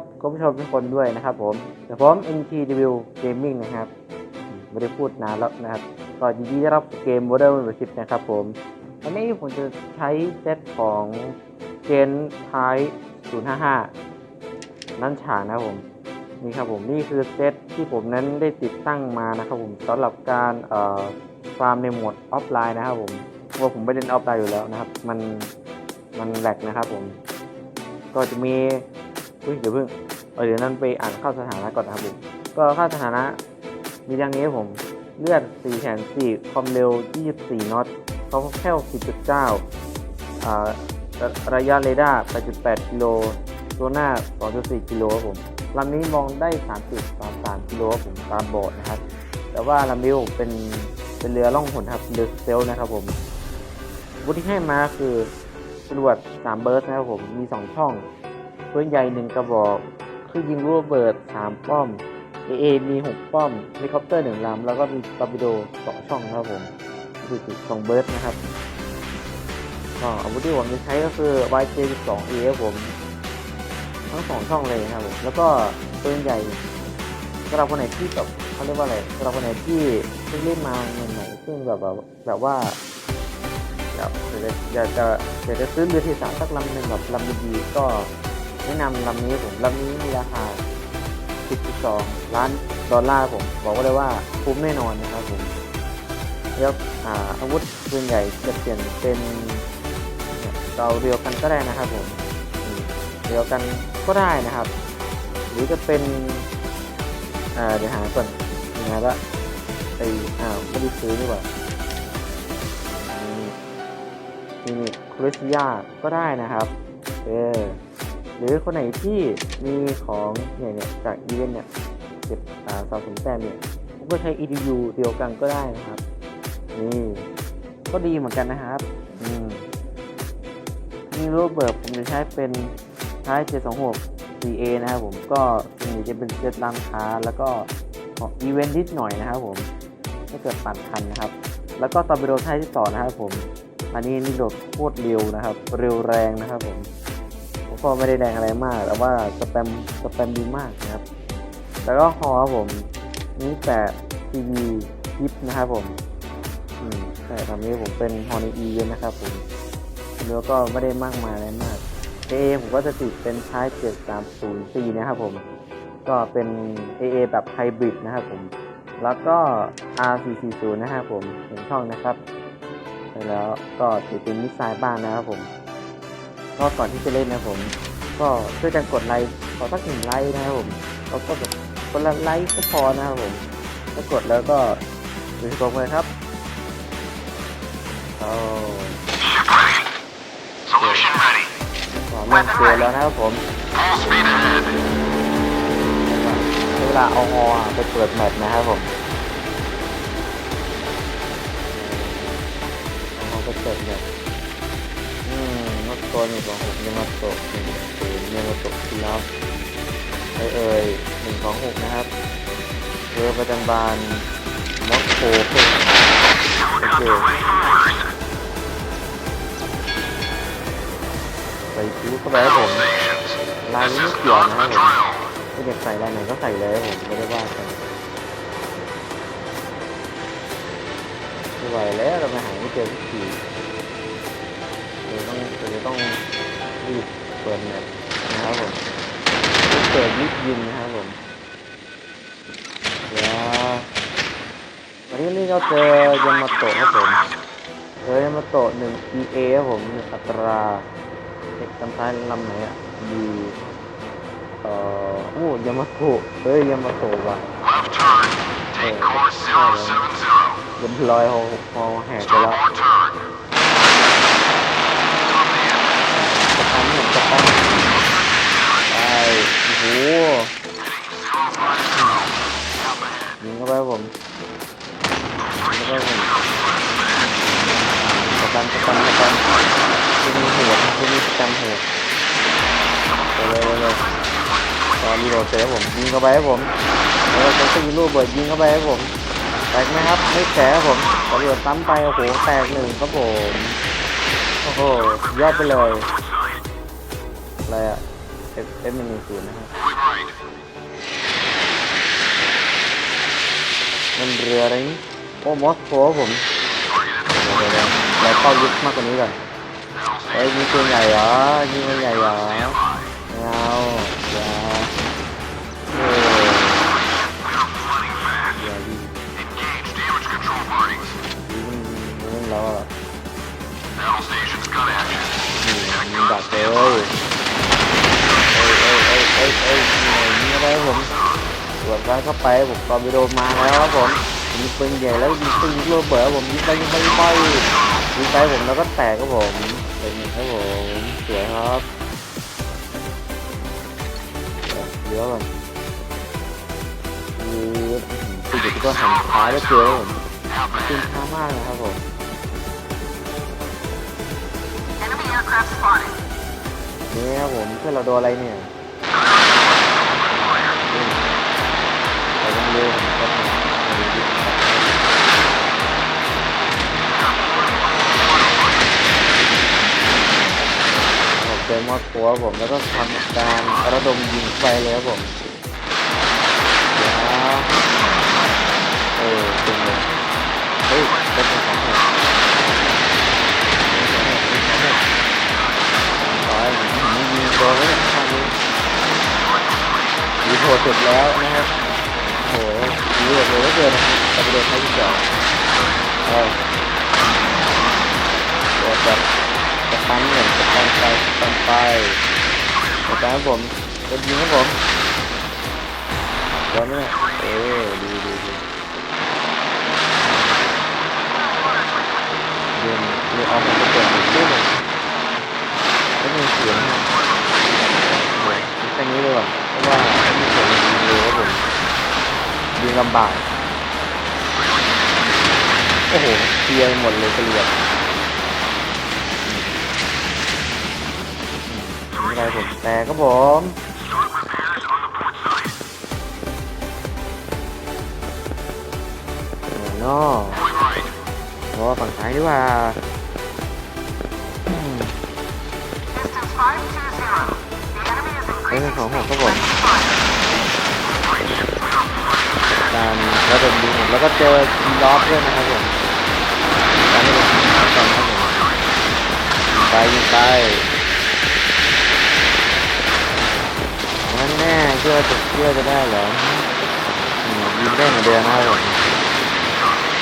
ครับคุณผู้ชมทุกคนด้วยนะครับผมแต่ผม NTW Gaming นะครับไม่ได้พูดนานแล้วนะครับก็ยินดีต้รับเกม Modern Warfare นะครับผมวันนี้ผมจะใช้เซตของเกนไท055 นั่นฉางนะครับผมนี่ครับผมนี่คือเซตที่ผมนั้นได้ติดตั้งมานะครับผมสำหรับการฟาร์มในโหมดออฟไลน์นะครับผมว่าผมไม่เล่นออฟไลน์อยู่แล้วนะครับ มันมันแหลกนะครับผม ก็จะมี อุ้ยเดี๋ยวเพิ่งเเดี๋ยวนั้นไปอ่านเข้าสถานะก่อนนะครับผมก็เข้าสถานะมีดังนี้ครับผมเลือด4แสน4ความเร็ว 24 น็อตเขาแค่10.9อ่าระยะเรดาร์ 8.8 กิโล ตัวหน้า 2.4 กิโลครับผมลำนี้มองได้ 3.33 กิโลครับผมตามบอร์ดนะครับ แต่ว่าลำนี้ผมเป็นเป็นเรือล่องหนครับเรือเซลนะครับผมวุธที่ให้มาคือจรวด3เบิร์สนะครับผม มี 2 ช่อง ปืนใหญ่1กระบอกเครื่องยิงลูกระเบิด3ป้อม AA มี6ป้อมเฮลิคอปเตอร์1ลำแล้วก็มีตอร์ปิโด2ช่องนะครับผมคือจุด2เบิร์สนะครับก็อาวุธที่ผมจะใช้ก็คือ YJ12A ครับผม ทั้งสองช่องเลยนะครับผมแล้วก็ปืนใหญ่สำหรับคนไหนที่แบบเขาเรียกว่าอะไรสำหรับคนไหนที่เพิ่งเล่นมาใหม่ๆซึ่งแบบแบบแบบว่าแบบอยากจะอยากจะซื้อเรือที่สามสักลำหนึ่งแบบลำดีๆก็ แนะนำลำนี้ผมลำนี้มีราคา 10.2 ล้านดอลลาร์ผมบอกว่าเลยว่าคุ้มแน่นอนนะครับผมแล้วอาอาวุธปืนใหญ่จะเปลี่ยนเป็นเนี่ยเราเรียวกันก็ได้นะครับผมเดียวกันก็ได้นะครับ หรือจะเป็นเดี๋ยวหาก่อนยังไงละไออ้าวไม่ได้ซื้อดีกว่านี่นี่คริสยาก็ได้นะครับ เออ หรือคนไหนที่มีของเนี่ยเนี่ยจากอีเวนต์เนี่ยเก็บสะสมแต้มเนี่ยผมก็ใช้ EDU เดียวกันก็ได้นะครับ นี่ก็ดีเหมือนกันนะครับอืมนี่รูปเบิร์ผมจะใช้เป็นใช้726 4A นะครับผมก็ส่วนใหญ่จะเป็นเซตร้านค้าแล้วก็ของอีเวนต์นิดหน่อยนะครับผมถ้าเกิดปั่นทันนะครับ แล้วก็ตอร์ปิโดท้ายที่ต่อนะครับผม อันนี้นี่โดดโคตรเร็วนะครับ เร็วแรงนะครับผม ก็ไม่ได้แรงอะไรมาก แต่ว่าสแปมสแปมดีมากนะครับ แล้วก็คอครับผมนี่แต่ทีวีทิปนะครับผมอืมแต่ตอนนี้ผมเป็นฮอนีอีนะครับผมแล้วก็ไม่ได้มากมายอะไรมาก AA ผมก็จะติดเป็นท้าย 730C นย์ซีนะครับผม ก็เป็น AA แบบไฮบริดนะครับผม แล้วก็ R440 นะครับผมหนึ่งช่องนะครับ แล้วก็ติดเป็นมิสไซล์บ้างนะครับผม ก็ก่อนที่จะเล่นนะผม ก็ช่วยกันกดไลค์ขอสักหนึ่งไลค์นะครับผมแล้วก็แบบคนละไลค์ก็พอนะครับผมถ้ากดแล้วก็ดูชมเลยครับเอา Solution ready. ขอเริ่มเกมแล้วนะครับผมเวลาเอาฮอไปเปิดแมตช์นะครับผมเอาฮอไปเปิดแมตช์ กกรนี่ของผมยามาโตะหนึ่งศูนย์ยามาโตะที่รับเอ่ยเอ่ยหนึ่งสองหกนะครับเรือประจันบานม็อกโคเพิ่มโอเคใส่คิ้วเข้าไปให้ผมลายนี้ไม่เกี่ยวนะครับผมถ้าเด็กใส่ลายไหนก็ใส่เลยครับผมไม่ได้ว่ากันไม่ไหวแล้วเราไปหาไม่เจอสักที เราต้องเราต้องรีบเปิดแมปนะครับผมรีบเปิดรีบยิงนะครับผมเดี๋ยววันนี้นี่เราเจอยามาโตะครับผมเจอยามาโตะหนึ่ง EA ครับผมหนึ่งอัตราเด็กจำท้ายลำไหนอะดีเอ่อโอ้ยามาโตะเฮ้ยยามาโตะว่ะ Left turn. Take course 070. เรียบร้อยเขาเขาแหกไปแล้ว Starboard turn. สตันผมสตันไปโอ้โหยิงเข้าไปผมยิงเข้าไปครับผมสตันสตันสตันที่มีหัวที่มีสตันหัวไปเลยไปเลยตอนรีโหลดเสร็จผมยิงเข้าไปครับผมแล้วเราจะยิงลูกเบิดยิงเข้าไปครับผมแตกไหมครับไม่แตกครับผมตำรวจตั้มไปโอ้โหแตกหนึ่งครับผมโอ้โหยอดไปเลยอะไรอะ F F หนึ่งหนึ่งศูนย์นะครับ มันเรืออะไรนี่โอ้มอสโกครับผมเดี๋ยวเดี๋ยวเราเข้ายุคมากกว่านี้ก่อนเอ้ยยิงปืนใหญ่เหรอยิงปืนใหญ่เหรอไม่เอาอย่าโอ้อย่าดี Engage damage control parties. ยิงยิงแล้วอะนี่ยิงดักเลยเอ้ อ้ยเอ้ยเอ้ยเอ้ยเอ้ยยิงอะไรผมตรวจการเข้าไปผมตอร์ปิโดมาแล้วครับผมยิงปืนใหญ่แล้วยิงปืนยิงระเบิดผมยิงไปยิงไปยิงไปยิงไปผมแล้วก็แตกครับผมเป็นไงครับผมสวยครับเดี๋ยวก่อนคือคือเดี๋ยวก็หันซ้ายแล้เจอผมตึงช้ามากนะครับผม Enemy aircraft spotted. นี่ครับผมเพื่อนเราโดนอะไรเนี่ย เร็วผมเจอมอสโคครับผมแล้วก็ทำการระดมยิงไปเลยครับผมเดี๋ยวเออจริงเลยเฮ้ยเป็นของผมร้อยผมยิงโดนแล้วเนี่ยทางนี้ดีโหดสุดแล้วนะครับ ดีโหดเลยก็เกินแต่ไปโดนใครที่สองเออตัวแบบสปันเหมือนสปันไปปั้นไปแต่ตอนนั้นผมโดนยิงครับผมโดนไหมเนี่ยเออดีดีดีเรียนเรียนออกมาเป็นตัวหนึ่งด้วย ไม่มีเสียงนะโอ้ยแค่นี้เลยว่ะเพราะว่าไม่มีเสียงยิงเลยครับผมยิง ลำบาก โอ้โหเคลียร์หมดเลยเกลียดไม่ได้ผมแต่ก็ผมโอ้โนโอ้ฝั่งซ้ายดีกว่าเอ้ยของผมก็ผม when spotted. การระดมยิงผมแล้วก็เจอทีล็อกด้วยนะครับผมการระดมยิงกันนะครับผมไปยิงไปงั้นแน่เชื่อจะเชื่อจะได้เหรอยิงได้เหมือนเดิมนะครับผม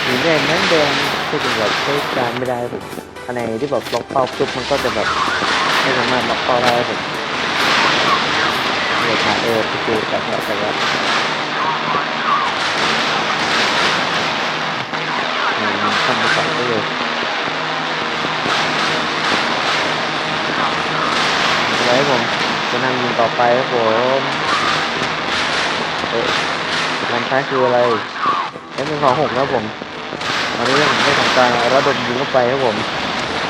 ยิงได้เหมือนเดิมที่เป็นแบบใช้การไม่ได้ผมอันไหนที่แบบล็อกเป้าปุ๊บมันก็จะแบบไม่สามารถล็อกเป้าได้ผมเลยขาดเออคือแต่แบบแต่แบบ อืม ทำไปก่อนได้เลยไว้ผมจะนั่งยิงต่อไปครับผมเอ๊ะลำท้าคืออะไรเอ็มหนึ่งสองหกครับผมตอนนี้ผมได้ทำการระดมยิงเข้าไปครับผม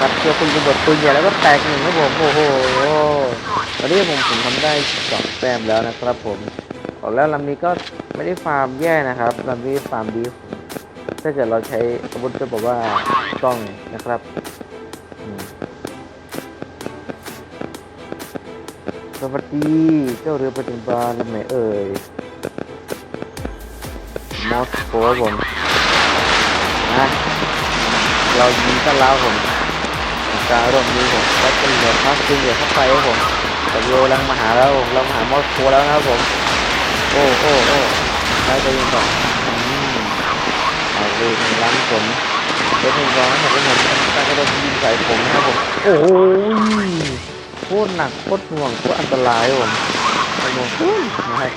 ตัดเชือกปืนระบดปืนใหญ่แล้วก็แตกหนึ่งครับผมโอ้โหตอนนี้ผมผมทำได้สองแต้มแล้วนะครับผมบอกแล้วลำนี้ก็ไม่ได้ฟาร์มแย่นะครับลำนี้ฟาร์มดี ถ้าเกิดเราใช้อาวุธที่บอกว่ากล้องนะครับสวัสดีเจ้าเรือประจิบาลำไหนเอ่ยมอสโกครับผมนะเรายิงกันแล้วผมการร่วมมือผมก็เป็นเหลือพักจึงเหลือเข้าไปครับผมแต่โยลังมาหาแล้วผมเรามาหามอสโกแล้วนะครับผม โอ้โอ้โอ้ได้ตัวยิงก่อน ดูหนึ่งล้านผมรถหนึ่งร้อยผมก็เหมือนกรกระโดดยิงใส่ผมนะครับผม โอ้โหโคตรหนักโคตรห่วงโคตรอันตรายผมโอ้โหนะครับ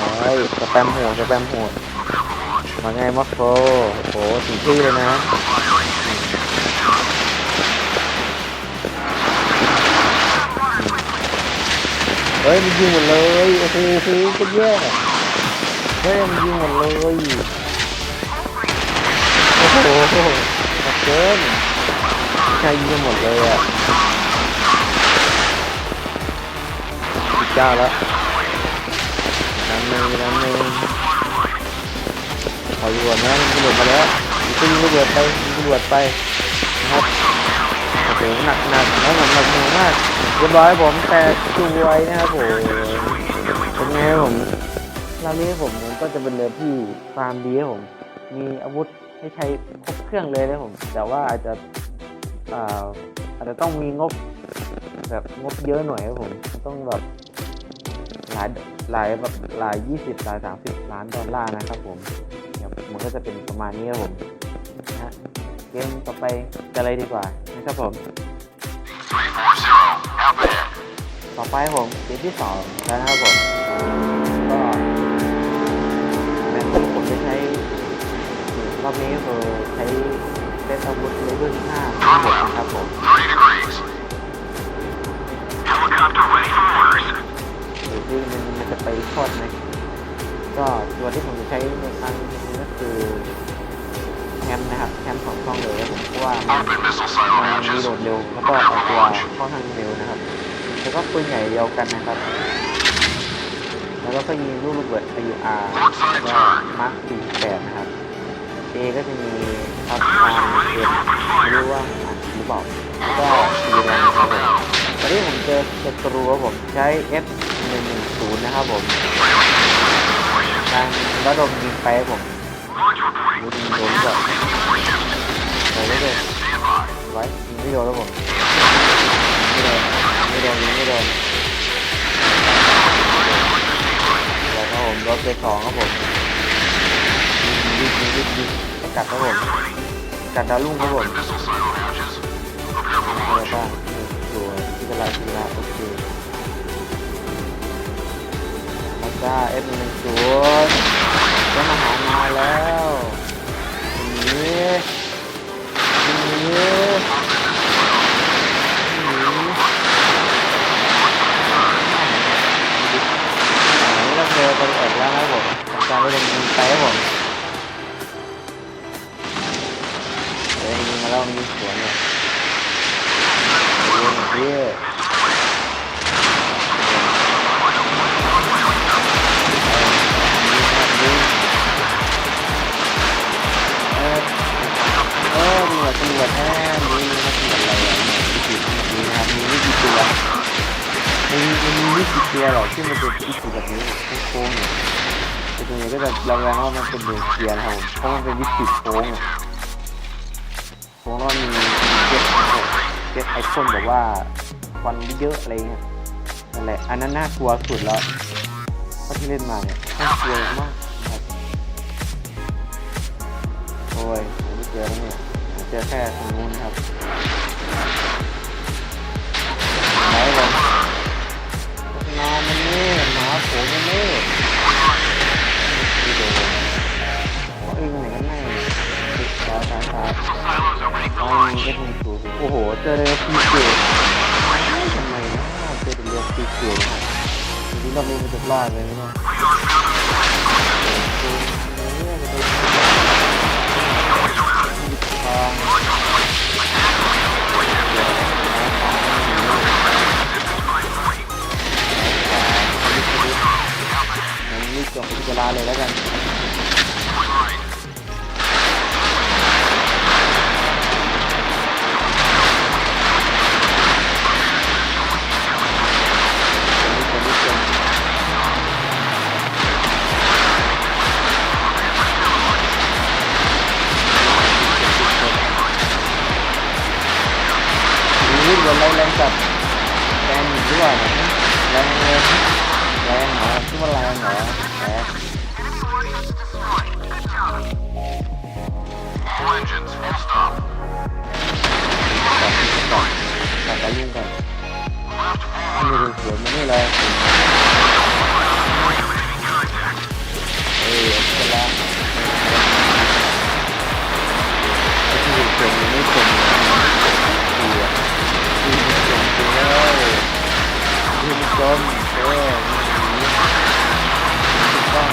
ร้อยสแปมโหดสแปมโหดมาไงมัฟโฟโอ้โหถึงที่เลยนะเฮ้ยมันยิงหมดเลย โอ้โหก็แย่เฮ้ยมันยิงหมดเลย โอ้โหหนักเกินใช่ยิงหมดเลยอะสิบเก้าแล้วน้ำหนึ่งน้ำหนึ่งขออยู่ก่อนนะมันกระโดดมาแล้วมันก็ยิงระเบิดไปยิงระเบิดไปนะครับเสียงหนักหนักแล้วหนักหน่วงมากเรียบร้อยผมแต่สวยนะครับผมเป็นไงครับผมรอบนี้ผมก็จะเป็นเรือที่ฟาร์มดีครับผม มีอาวุธ ให้ใช้ครบเครื่องเลยนะผม แต่ว่าอาจจะอาจจะต้องมีงบแบบงบเยอะหน่อยครับผมต้องแบบหลายหลายแบบหลายยี่สิบหลายสามสิบล้านดอลลาร์นะครับผมเนี่ยมันก็จะเป็นประมาณนี้ครับผมนะฮะเกมต่อไปกันเลยดีกว่านะครับผมต่อไปผมเกมที่สองแล้วนะครับผม รอบนี้คือใช้เซตอาวุธเลเวลห้าทั้งหมดนะครับผม30 degrees. Helicopter ready for orders. หรือที่มันมันจะไปทอดไหมก็ตัวที่ผมจะใช้ในครั้งนี้ก็คือแคมป์นะครับแคมป์ของช่องเลยครับผมเพราะว่ามัน Open missile silo มันรี hatches. โหลดเร็วแล้วก็ออกตัวค่อนข้างเร็วนะครับ แล้วก็ปืนใหญ่เดียวกันนะครับ แล้วก็ยิงลูกระเบิด IUR แล้วก็มาร์ค48นะครับ A ก็จะมีอัพพานเอ็ไม่รู้ว่าอ่านหรือเปล่าก็สีแดงนครับผมตอนนี้ผมเจอศัตรูครับผมใช้ F 110นะครับผมการระดมยิงไปครับผมรู้ยิงโดนแบบโดนเลยไว้ยิงไม่โดนแล้วผมไม่โดนไม่โดนยิงไม่โดนแล้วครับผมโดนไปสองครับผมยิงยิงยิงยิง กัดครับผมกัดดาวรุ่งครับผมอะไรบ้างตัวที่เป็นลายทีละโอเคมาจ้าเอฟหนึ่งศูนย์จะมาหามาแล้วหนีหนีหนีอันนี้เราเจอคนเอกแล้วครับผมการไปลงยิงไปครับผม เยเฮ้ยเออเออตำรวจตำรวจแท้มีนักตำรวจอะไรอะวิธีนี้นะครับมีวิธีตัวมีมันมีวิธีตัวหรอกที่มันเป็นวิธีแบบนี้โค้งๆเนี่ยแต่ตรงนี้ก็จะระแวงว่ามันเป็นเดือนเกียร์นครับผมเพราะมันเป็นวิธีโค้งอะโค้งแล้วมันมีเจ็ด เจ็ดไอคอนแบบว่าควันเยอะอะไรเงี้ยนั่นแหละอันนั้นน่ากลัวสุดแล้วเท่าที่เล่นมาเนี่ยน่ากลัวมากครับโอ้ยไม่เจอแล้วเนี่ยเจอแค่ตรงนู้นะครับไหนลงนอนมันนี่หมาโผล่มันนี่ไม่โดนเอ้ยไหนกันแน่ติด ซ้ายซ้ายซ้าย Silos are ready อ๋ for อ launch. เอฟหนึ่งศูนย์โอ้โห เจอเรือพีเกตทำไมนะเจอเรือพีเกตทีนี้เราไม่มันจะรอดเลยนะ รงเหรอคิดว่าแรงเหรอแรง All engines, full stop. จับจับจับไปยุ่งกันนี่ดูสวยมานี่เลยเอ้ยเอาละไอ้ที่สวยมันไม่จมเลยดีอ่ดีมันมจริงเลยดีมันจมเออ ถูกต้อง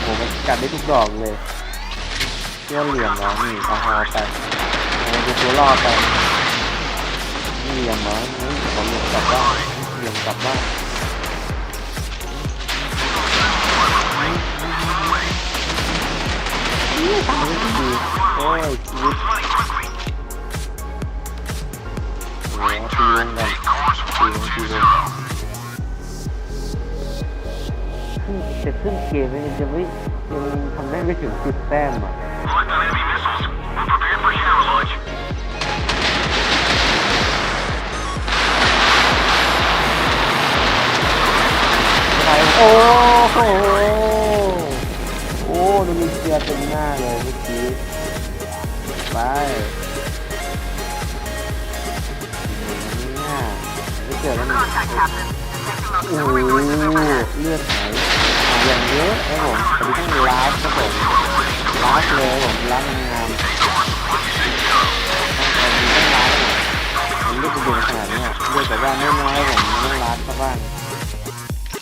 โหมันกัดได้ทุกดอกเลยเที่ยวเหลี่ยมแล้วนี่เอาหอไปเอาดูตัวรอดไปเหลี่ยมเหรอนี่ขอเหลี่ยมกลับบ้านเหลี่ยมกลับบ้านนี่ตามไม่ดีโอ้ยชีวิต ตีวงกันตีวงตีวงครึ่งแต่ครึ่งเกมยังไม่ยังทำได้ไม่ถึงสิบแต้มอะไปโอ้โหโอ้ดูมีเชียเต็มหน้าเลยเมื่อกี้ไป ไม่เจอแล้วนี่ Contact, Captain. Detecting โอ้ auxiliary โห voices overhead. เลือดหายอะอย่างเยอะครับผมตอนนี้ต้องลาฟครับผมลาฟเลยผมลาฟงามๆต้องตอนนี้ต้องลาฟผมเลือดจะเดือดขนาดเนี้ยเลือดแต่ว่าไม่น้อยผมมันต้องลาฟซะบ้าง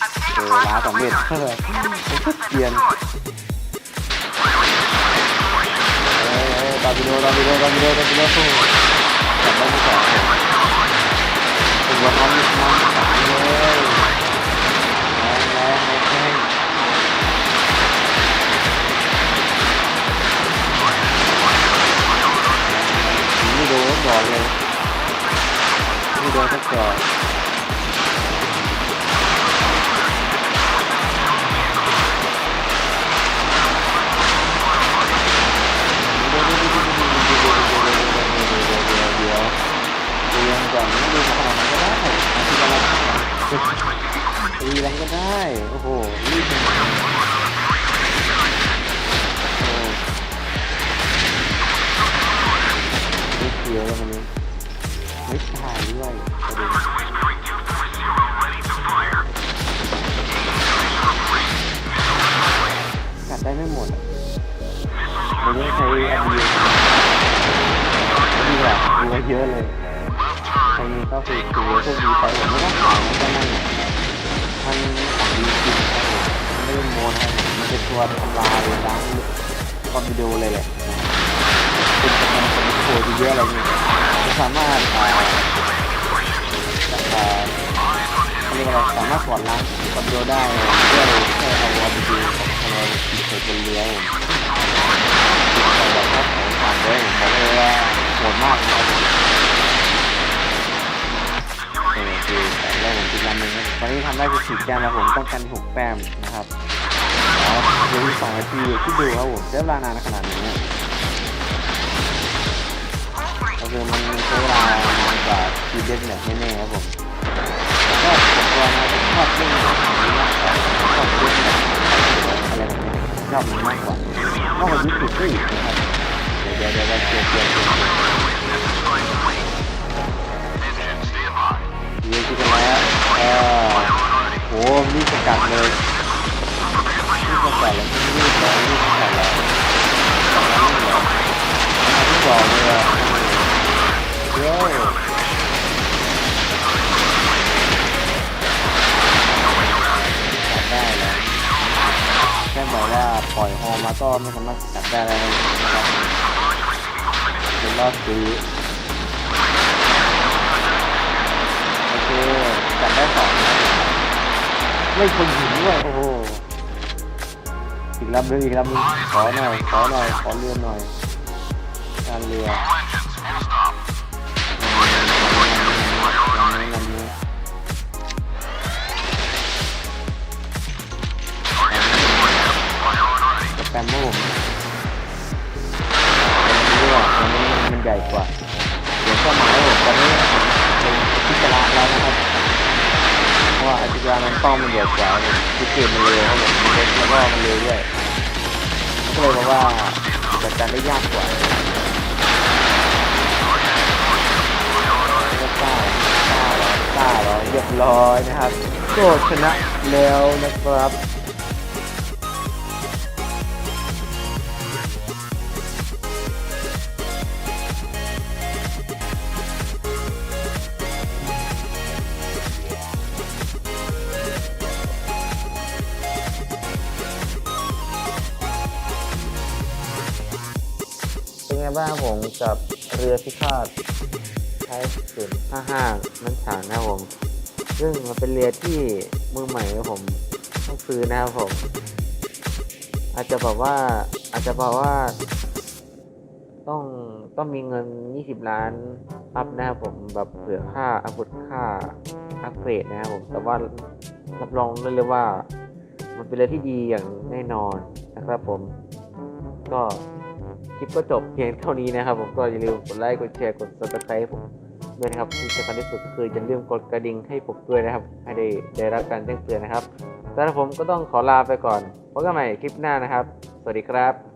Obtain เอ a อ flash ลา of สองเม็ด radar. เออ The enemy ผม ship ก็ has เกรียน been destroyed. เอ้ยเอ้ยตาบิโดตาบิโดตาบิโดตาบิโดสู้จับได้ไม่สอง ผมตัวน้องน้องสามเลยแรงแรงแรงแรงไม่โดนก่อนเลยไม่โดนสักก่อน เรียนก่อนไม่ดูขนาดนั้นก็ได้ทีละตีแรงก็ได้ โอ้โหรีบเป็นโอ้ไม่เกี่ยวแล้วมันนี้ไม่ตายด้วยประเด็นกัดได้ไม่หมดอะมันต้องใช้อันเดียวดีกว่าดีกว่าเยอะเลย ครมีก็คือคือพวกดีไปผมไม่ต้องขายก็นั่นมันของดีจริงครับผมไม่ได้โมนะครับมันเป็นตัวทำลายล้างคอมวิดีโอเลยแหละเป็นจำนวนคนที่โผล่เยอะอะไรเงี้ยมันสามารถอ่าอ่าเรียกว่าสามารถถอดล้างคอมวิดีโอได้เพื่อแค่เอาวอลวิดีโอของเราติดใส่บนเรือผมแต่แบบว่าของผ่านเลยผมบอกเลยว่าโหดมากครับ ออคือแต่แรกผมติดลำหนึ่งตอนนี้ทำได้คือสี่แต้มแล้วผมต้องการหกแต้มนะครับแล้วเดี๋ยวอีกสองนาทีที่ดูครับผมใช้เวลานานขนาดนี้ก็คือมันใช้เวลานานกว่าทีเด็ดเนี่ยแน่ๆครับผมก็ตัวนะผมชอบเล่นแบบนี้มากกว่าชอบเล่นแบบอะไรแบบนี้ชอบมันมากกว่านอกจากนี้ติดก็อีกนะครับเดี๋ยวเดี๋ยวเดี๋ยวเดี๋ยวเดี๋ยว เยวคิดกันแล้วเออโหนี่สกัดเลยนี่สกัดแล้วนี่สองนี่สกัดแล้วสองแล้วนี่เหรออันที่สอเลยอะเยวสกัดได้แล้วแค่บอกว่าปล่อยฮอมาก็ไม่สามารถสกัดได้แล้วนะครับเป็นรอบซื้อ ไม่คนหินด้วยโอ้โหอีกลำหนึงอีกลำหนึงขอหน่อยขอหน่อยขอเรือหน่อยการเรือแปมโม่ผมอันนี้ด้วยอันนี้มันใหญ่กว่าเดี๋ยวก็หมายผมตอนนี้เป็นพิจารณาแล้วนะครับ ราะว่าอาจิการมันต้องมันเดือดกว่าคือเกมมันเร็วครับผมมันแล้วก็มันเร็วด้วยก็เลยบอกว่าจัดการได้ยากกว่าก็กล้าก้าก้าแล้วเรียบร้อยนะครับโกชนะแล้วนะครับ กับเรือพิฆาตไทยศูนย์ห้าห้ามันฉางนะครับผม ซึ่งมันเป็นเรือที่มือใหม่ครับผมต้องซื้อนะครับผม อาจจะบอกว่าอาจจะบอกว่า ต้องต้องมีเงิน 20 ล้านอัพนะครับผมแบบเผื่อค่าอาวุธค่าอัปเกรดนะครับผม แต่ว่ารับรองได้เลยว่า มันเป็นอะไรที่ดีอย่างแน่นอนนะครับผม ก็ คลิปก็จบเพียงเท่านี้นะครับ ผมก็อย่าลืมกดไลค์กดแชร์กด subscribe ให้ผมด้วยนะครับที่สำคัญที่สุดคืออย่าลืมกดกระดิ่งให้ผมด้วยนะครับ ให้ได้ได้รับการแจ้งเตือนนะครับสำหรับผมก็ต้องขอลาไปก่อนพบกันใหม่คลิปหน้านะครับ สวัสดีครับ